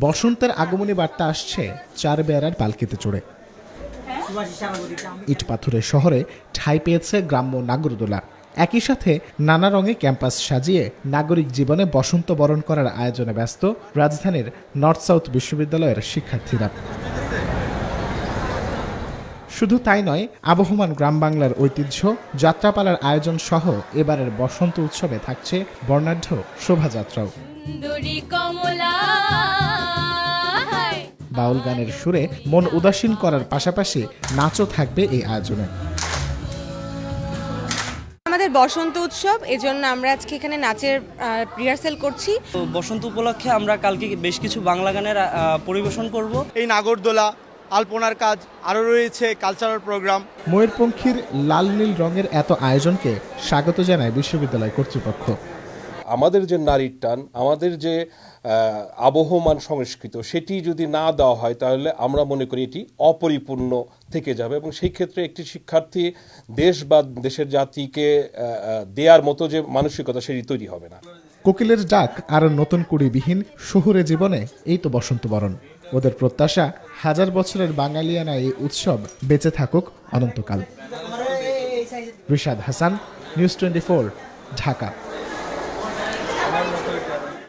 বসন্তের আগমনী বার্তা আসছে চার বেড়ার পালকিতে চড়ে। ইট পাথরের শহরে ঠাঁই পেয়েছে গ্রাম্য নাগরদোলা। একই সাথে নানা রঙে ক্যাম্পাস সাজিয়ে নাগরিক জীবনে বসন্ত বরণ করার আয়োজনে ব্যস্ত রাজধানীর নর্থ সাউথ বিশ্ববিদ্যালয়ের শিক্ষার্থীরা। শুধু তাই নয়, আবহমান গ্রাম বাংলার ঐতিহ্য, যাত্রাপালার আয়োজন সহ এবারের বসন্ত উৎসবে থাকছে বর্ণাঢ্য শোভাযাত্রাও। কমলা। বাউল গানের সুরে মন উদাসীন করার পাশাপাশি নাচও থাকবে এই আয়োজনে। আমাদের বসন্ত উৎসব এজন্য আমরা আজকে এখানে নাচের রিহার্সেল করছি। তো বসন্ত উপলক্ষে আমরা কালকে বেশ কিছু বাংলা গানের পরিবেশন করব। এই নাগরদোলা আলপনার কাজ আরও রয়েছে কালচারাল প্রোগ্রাম ময়ূরপঙ্খীর লাল নীল রঙের এত আয়োজনকে স্বাগত জানায় বিশ্ববিদ্যালয় কর্তৃপক্ষ। আমাদের যে নারীর টান, আমাদের যে আবহমান সংস্কৃত, সেটি যদি না দেওয়া হয় তাহলে আমরা মনে করি এটি অপরিপূর্ণ থেকে যাবে এবং সেই ক্ষেত্রে একটি শিক্ষার্থী দেশ বা দেশের জাতিকে দেয়ার মতো যে মানসিকতা, সেটি তৈরি হবে না। কোকিলের ডাক আর নতুন কুড়িবিহীন শহুরে জীবনে এই তো বসন্ত বরণ। ওদের প্রত্যাশা, হাজার বছরের বাঙালিয়ানা এই উৎসব বেঁচে থাকুক অনন্তকাল। Rishad Hasan, news twenty Dhaka. Hay